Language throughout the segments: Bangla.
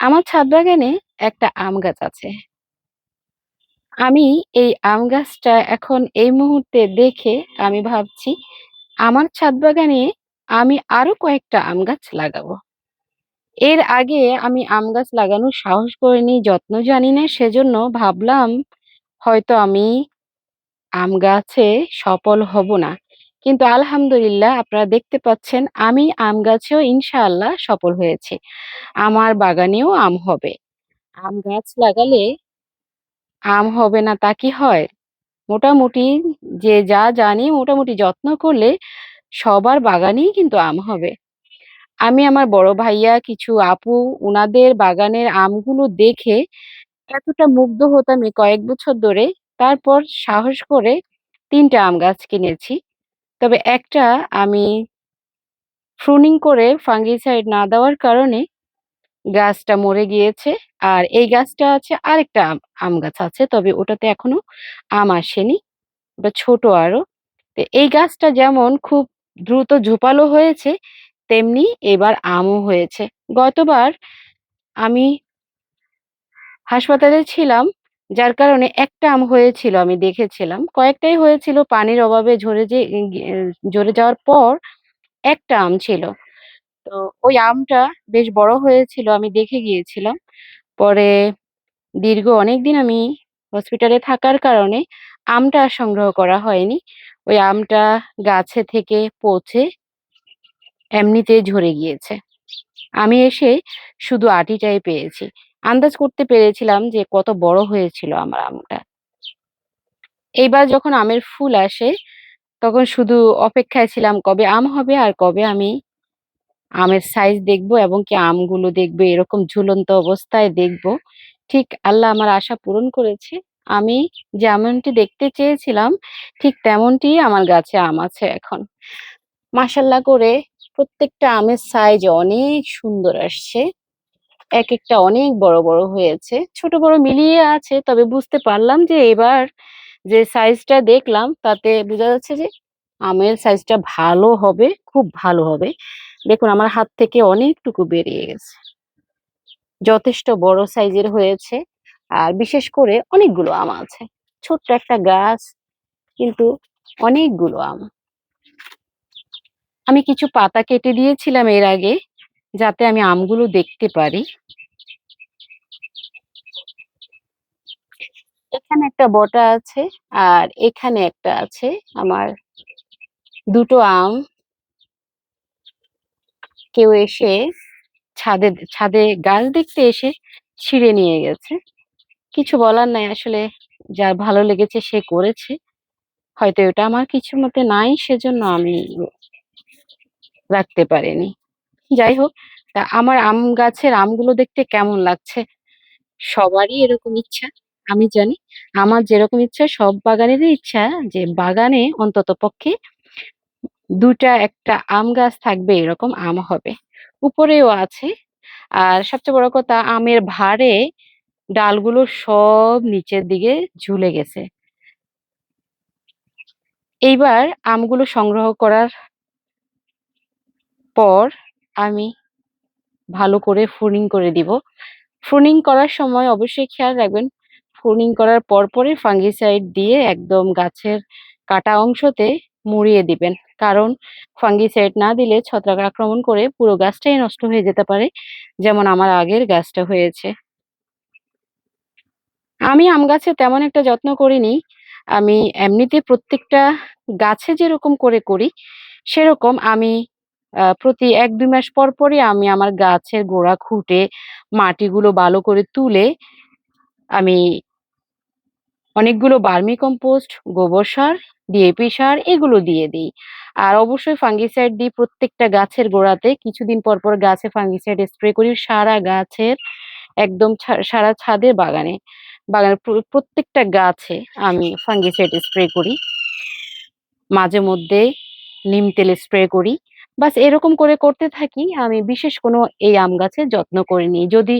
আমার ছাদ বাগানে একটা আম গাছ আছে। আমি এই আম গাছটা এখন এই মুহূর্তে দেখে আমি ভাবছি আমার ছাদ বাগানে আমি আরও কয়েকটা আম গাছ লাগাবো। এর আগে আমি আম গাছ লাগানোর সাহস করিনি, যত্ন জানি না সেজন্য ভাবলাম হয়তো আমি আম গাছে সফল হব না। কিন্তু আলহামদুলিল্লাহ আপনারা দেখতে পাচ্ছেন আমি আম গাছেও ইনশাআল্লাহ সফল হয়েছি। আমার বাগানেও আম হবে। আম গাছ লাগালে আম হবে না তা কি হয়? মোটামুটি যে যা জানি মোটামুটি যত্ন করলে সবার বাগানেই কিন্তু আম হবে। আমি আমার বড় ভাইয়া, কিছু আপু উনাদের বাগানের আমগুলো দেখে এতটা মুগ্ধ হতাম কয়েক বছর ধরে, তারপর সাহস করে ৩ টা আম গাছ কিনেছি। তবে একটা আমি ফ্রুনিং করে ফাঙ্গিসাইড না দেওয়ার কারণে গাছটা মরে গিয়েছে। আর এই গাছটা আছে আরেকটা আম গাছ আছে। তবে ওটাতে এখনও আম আসেনি। ওটা ছোট আরও। তো এই গাছটা যেমন খুব দ্রুত ঝোপালো হয়েছে, তেমনি এবার আমও হয়েছে। গতবার আমি হাসপাতালে ছিলাম, যার কারণে একটা আম হয়েছিল, আমি দেখেছিলাম। কয়েকটাই হয়েছিল, পানির অভাবে ঝরে যে ঝরে যাওয়ার পর একটা আম ছিল। তো ওই আমটা বেশ বড় হয়েছিল, আমি দেখে গিয়েছিলাম। পরে দীর্ঘ অনেকদিন আমি হসপিটালে থাকার কারণে আমটা সংগ্রহ করা হয়নি। ওই আমটা গাছে থেকে পচে এমনিতেই ঝরে গিয়েছে। আমি এসে শুধু আটিটাই পেয়েছি। আন্দাজ করতে পেরেছিলাম যে কত বড় হয়েছিল আমার আমটা। এইবার যখন আমের ফুল আসে, তখন শুধু অপেক্ষায় ছিলাম কবে আম হবে আর কবে আমি আমের সাইজ দেখব এবং কি আমগুলো দেখব এরকম ঝুলন্ত অবস্থায় দেখব। ঠিক আল্লাহ আমার আশা পূরণ করেছে। আমি যেমনটি দেখতে চেয়েছিলাম ঠিক তেমনটি আমার গাছে আম আছে এখন। মাশাআল্লাহ করে প্রত্যেকটা আমের সাইজ অনেক সুন্দর আসছে। একেকটা অনেক বড়, বড় হয়েছে। ছোট বড় মিলিয়ে আছে তবে বুঝতে পারলাম যে এবার যে সাইজটা দেখলাম তাতে বোঝা যাচ্ছে যে আমের সাইজটা ভালো হবে, খুব ভালো হবে। দেখুন আমার হাত থেকে অনেকটুকু বেরিয়ে গেছে। যথেষ্ট বড় সাইজের হয়েছে। আর বিশেষ করে অনেকগুলো আম আছে। ছোট্ট একটা গাছ কিন্তু অনেকগুলো আম। আমি কিছু পাতা কেটে দিয়েছিলাম এর আগে, যাতে আমি আমগুলো দেখতে পারি। এখানে একটা বটা আছে আর এখানে একটা আছে আমার দুটো আম কেউ এসে ছাদে ছাদে গাছ দেখতে এসে ছিঁড়ে নিয়ে গেছে। কিছু বলার নাই, আসলে যার ভালো লেগেছে সে করেছে। হয়তো এটা আমার কিছু মতে নাই, সেজন্য আমি রাখতে পারিনি। যাই হোক, তা আমার আম গাছের আমগুলো দেখতে কেমন লাগছে? সবারই এরকম ইচ্ছা, আমি জানি। আমার যেরকম ইচ্ছা সব বাগানেরই ইচ্ছা যে বাগানে অন্তত পক্ষে দুটা একটা আম গাছ থাকবে এরকম আম হবে। উপরেও আছে। আর সবচেয়ে বড় কথা আমের ভারে ডালগুলো সব নিচের দিকে ঝুলে গেছে। এইবার আমগুলো সংগ্রহ করার পর আমি ভালো করে প্রুনিং করে দিব। প্রুনিং করার সময় অবশ্যই খেয়াল রাখবেন, প্রুনিং করার পরপরই ফাঙ্গিসাইড দিয়ে একদম গাছের কাটা অংশতে মুড়িয়ে দিবেন। কারণ ফাঙ্গিসাইড না দিলে ছত্রাক আক্রমণ করে পুরো গাছটাই নষ্ট হয়ে যেতে পারে। যেমন আমার আগের গাছটা হয়েছে। আমি আম গাছে তেমন একটা যত্ন করিনি। আমি এমনিতে প্রত্যেকটা গাছে যেরকম করে করি, সেরকম আমি প্রতি ১-২ মাস পর, পরই আমি আমার গাছের গোড়া খুঁটে মাটিগুলো ভালো করে তুলে আমি অনেকগুলো ভার্মি কম্পোস্ট, গোবর সার, ডিএপি সার এগুলো দিয়ে দিই। আর অবশ্যই ফাঙ্গিসাইড দিই প্রত্যেকটা গাছের গোড়াতে। কিছুদিন পর, পর গাছে ফাঙ্গিসাইড স্প্রে করি সারা গাছের একদম সারা ছাদের বাগানে। বাগানের প্রত্যেকটা গাছে আমি ফাঙ্গিসাইড স্প্রে করি। মাঝে মধ্যে নিম তেল স্প্রে করি। বাস এরকম করে করতে থাকি। আমি বিশেষ কোনো এই আম গাছের যত্ন করিনি। যদি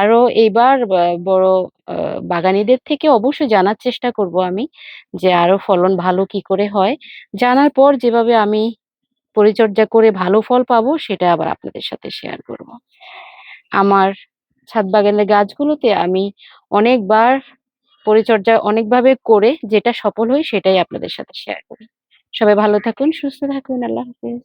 আরও এইবার বড় বাগানীদের থেকে অবশ্যই জানার চেষ্টা করব আমি যে আরও ফলন ভালো কি করে হয়। জানার পর যেভাবে আমি পরিচর্যা করে ভালো ফল পাবো সেটা আবার আপনাদের সাথে শেয়ার করব। আমার ছাদ বাগানের গাছগুলোতে আমি অনেকবার পরিচর্যা অনেকভাবে করে যেটা সফল হই সেটাই আপনাদের সাথে শেয়ার করি। সবাই ভালো থাকুন, সুস্থ থাকুন। আল্লাহ হাফেজ।